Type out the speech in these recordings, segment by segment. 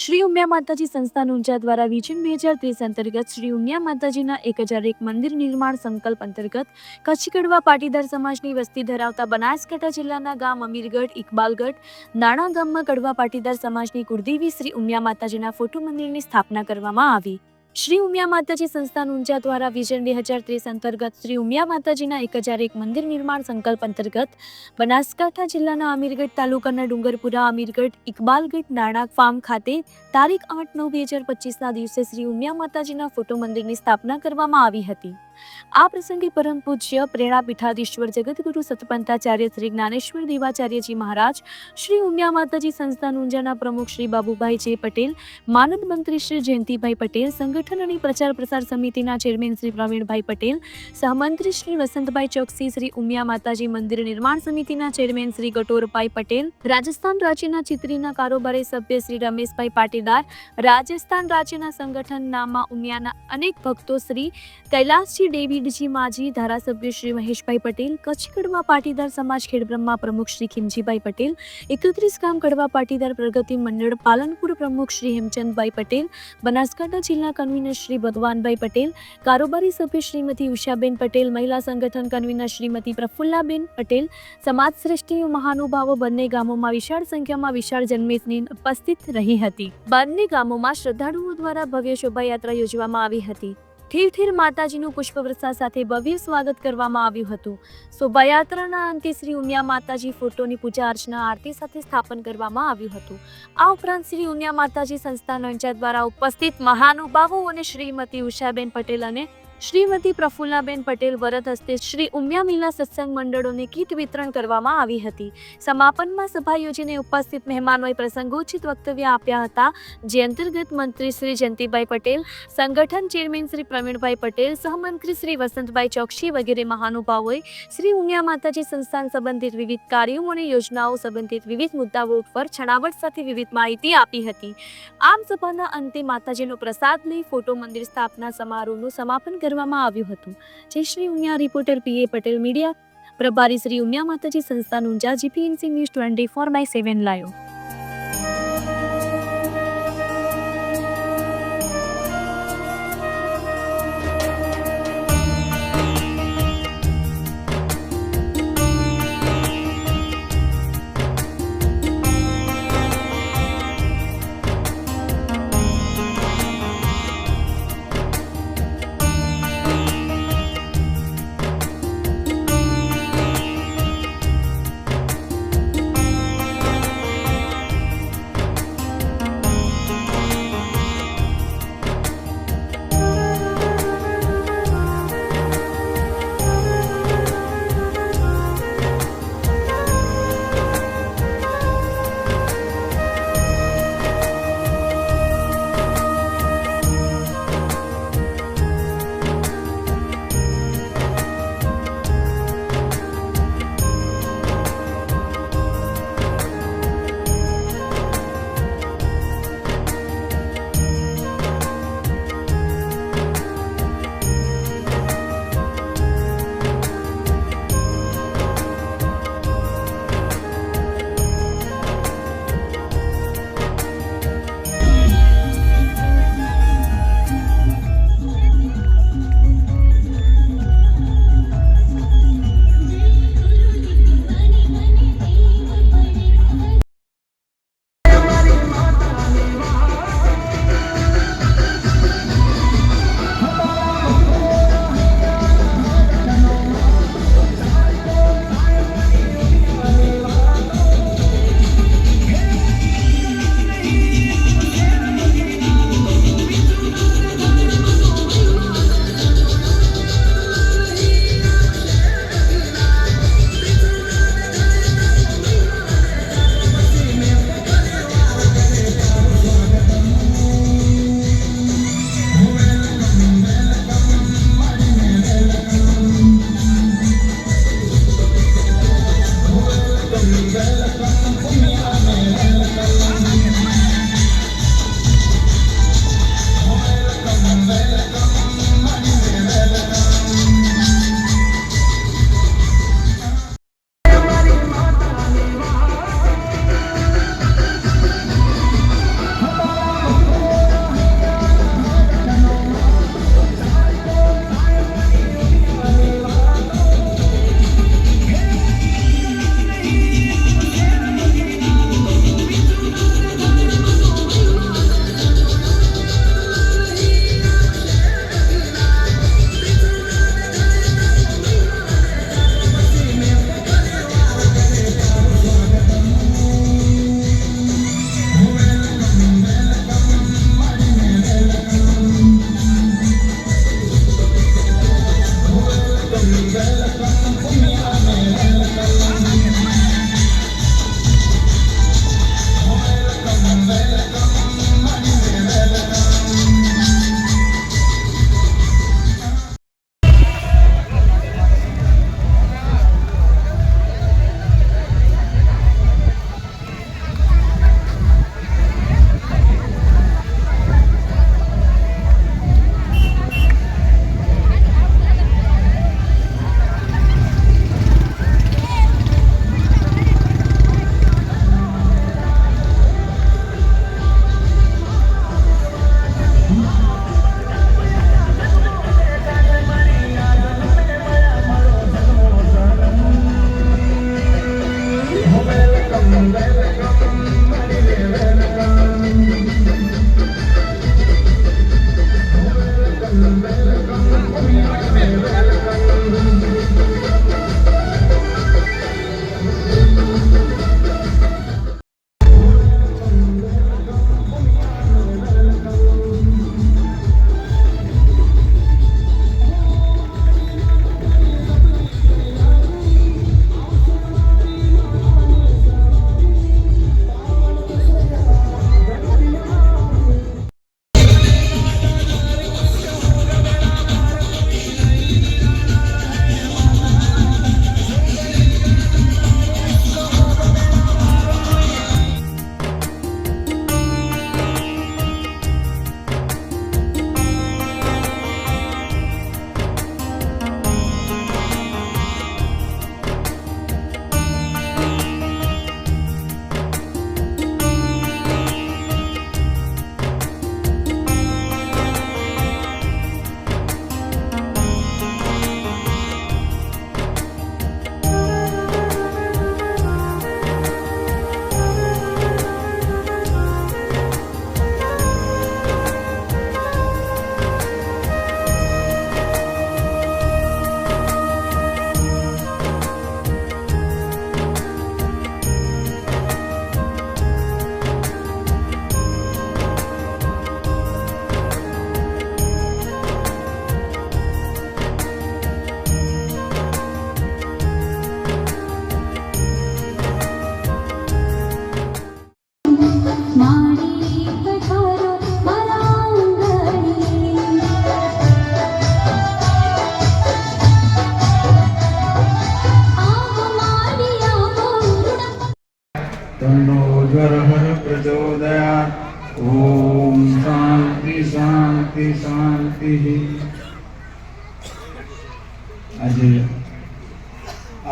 શ્રી ઉમિયા માતાજી સંસ્થાન ઊંઝા દ્વારા વિઝન બે હજાર ત્રીસ અંતર્ગત શ્રી ઉમિયા માતાજીના એક હજાર એક મંદિર નિર્માણ સંકલ્પ અંતર્ગત કચ્છ કડવા પાટીદાર સમાજની વસ્તી ધરાવતા બનાસકાંઠા જિલ્લાના ગામ અમીરગઢ, ઇકબાલગઢ, નાણા ગામમાં કડવા પાટીદાર સમાજની કુળદેવી શ્રી ઉમિયા માતાજીના ફોટો મંદિરની સ્થાપના કરવામાં આવી. શ્રી ઉમિયા માતાજી સંસ્થાન ઊંઝા દ્વારા વિઝન બે હજાર ત્રીસ અંતર્ગત શ્રી ઉમિયા માતાજીના એક હજાર એક મંદિર નિર્માણ સંકલ્પ અંતર્ગત બનાસકાંઠા જિલ્લાના અમીરગઢ તાલુકાના ડુંગરપુરા અમીરગઢ ઇકબાલગઢ નાણાક ફાર્મ ખાતે તારીખ આઠ નવ બે હજાર પચીસના દિવસે શ્રી ઉમિયા માતાજીના ફોટો મંદિરની સ્થાપના કરવામાં આવી હતી. આ પ્રસંગે પરમ પૂજ્ય પ્રેરણા પીઠાધીશ્વર જગતગુરુ સતપંથાચાર્ય શ્રી જ્ઞાનેશ્વર દેવાચાર્યજી મહારાજ, શ્રી ઉમિયા માતાજી સંસ્થાન ઊંઝાના પ્રમુખ શ્રી બાબુભાઈ જે પટેલ, માનદ મંત્રી શ્રી જયંતિભાઈ પટેલ, સંગઠન અને પ્રચાર પ્રસાર સમિતિના ચેરમેન શ્રી પ્રવીણભાઈ પટેલ, સહમંત્રી શ્રી વસંતભાઈ ચોકસી, શ્રી ઉમિયા માતાજી મંદિર નિર્માણ સમિતિના ચેરમેન શ્રી ગટોરભાઈ પટેલ, રાજસ્થાન રાજ્યના ચિત્રીના કારોબારી સભ્ય શ્રી રમેશભાઈ પાટીદાર, રાજસ્થાન રાજ્યના સંગઠન નામા ઉમિયાના અનેક ભક્તો શ્રી કૈલાસજી ડેવિડજી માજી, ધારાસભ્ય શ્રી મહેશભાઈ પટેલ કચ્છ કડવા પાટીદાર સમાજ ખેડબ્રહ્મા પ્રમુખ શ્રી ખીમજીભાઈ પટેલ, એકત્રીસ ગામ કડવા પાટીદાર પ્રગતિ મંડળ, પાલનપુર પ્રમુખ શ્રી હેમચંદભાઈ પટેલ, બનાસકાંઠા જિલ્લા કન્વીનર શ્રી ભગવાનભાઈ પટેલ, કારોબારી સભ્ય શ્રીમતી ઉષાબેન પટેલ, મહિલા સંગઠન કન્વીનર શ્રીમતી પ્રફુલ્લાબેન પટેલ, સમાજ શ્રેષ્ઠીઓ મહાનુભાવો બંને ગામોમાં વિશાળ સંખ્યામાં વિશાળ જન્મેશની ઉપસ્થિત રહી હતી. બંને ગામોમાં શ્રદ્ધાળુઓ દ્વારા ભવ્ય શોભાયાત્રા યોજવામાં આવી હતી. ઠેર ઠીર માતાજીનું પુષ્પવૃષ્ઠા સાથે ભવ્ય સ્વાગત કરવામાં આવ્યું હતું. શોભાયાત્રાના અંતે શ્રી ઉમિયા માતાજી ફોટોની પૂજા અર્ચના આરતી સાથે સ્થાપન કરવામાં આવ્યું હતું. આ ઉપરાંત શ્રી ઉમિયા માતાજી સંસ્થા અંચાત દ્વારા ઉપસ્થિત મહાનુભાવો અને શ્રીમતી ઉષાબેન પટેલ અને શ્રીમતી પ્રફુલ્લાબેન પટેલ વરદ હસ્તે શ્રી ઉમિયા મિલના સત્સંગ મંડળોને કીટ વિતરણ કરવામાં આવી હતી. સમાપનમાં સભા યોજીને ઉપસ્થિત મહેમાનોએ પ્રસંગોચિત વક્તવ્ય આપ્યા હતા. જે અંતર્ગત મંત્રી શ્રી જયંતિભાઈ પટેલ, સંગઠન ચેરમેન શ્રી પ્રવીણભાઈ પટેલ, સહમંત્રી શ્રી વસંતભાઈ ચોકસી વગેરે મહાનુભાવોએ શ્રી ઉમિયા માતાજી સંસ્થાન સંબંધિત વિવિધ કાર્યો અને યોજનાઓ સંબંધિત વિવિધ મુદ્દાઓ ઉપર છણાવટ સાથે વિવિધ માહિતી આપી હતી. આમ સભાના અંતે માતાજીનો પ્રસાદ લઈ ફોટો મંદિર સ્થાપના સમારોહનું સમાપન કરવામાં આવ્યું હતું. Jai Shri Umiya, reporter P. A. Patel media. પ્રભારી શ્રી ઉમિયા માતાજી સંસ્થાનું Unjha GPNC news twenty four by seven live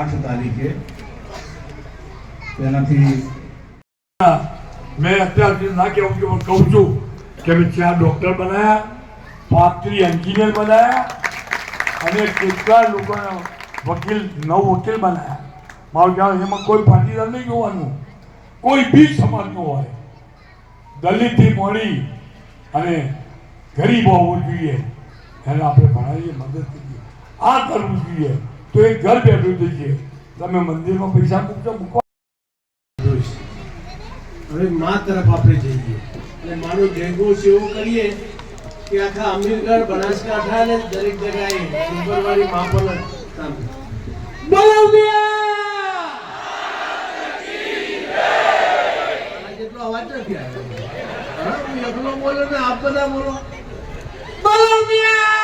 આઠ તારીખે. તેનાથી મેં અત્યાર સુધી ના કહેવું કે હું કહું છું કે મેં ચાર ડોક્ટર બનાવ્યા પાંત્રી એન્જિનિયર બનાવ્યા અને કેટલા લોકોને વકીલ, નવ વકીલ બનાવ્યા મારું કહેવાય એમાં કોઈ પાટીદાર નહીં જોવાનું. કોઈ બી સમાજનો હોય. દલિતથી મળી અને ગરીબ હોવું જોઈએ. એને આપણે ભણાવીએ, મદદ કરીએ. આ કરવું જોઈએ. તો એ ઘર બેઠું થઈ છે તમે મંદિરમાં પૈસા મૂકશો મૂકો હવે મા તરફ આપણે જઈએ. અને માનો જયઘોષ એવો કરીએ કે આખા અમીરગઢ, બનાસકાંઠા ને દરેક જગ્યાએ સુપરવાળી મા પણ આ જેટલો નથી આવ્યો. હું એકલો બોલો ને આપ બધા બોલો બોલો!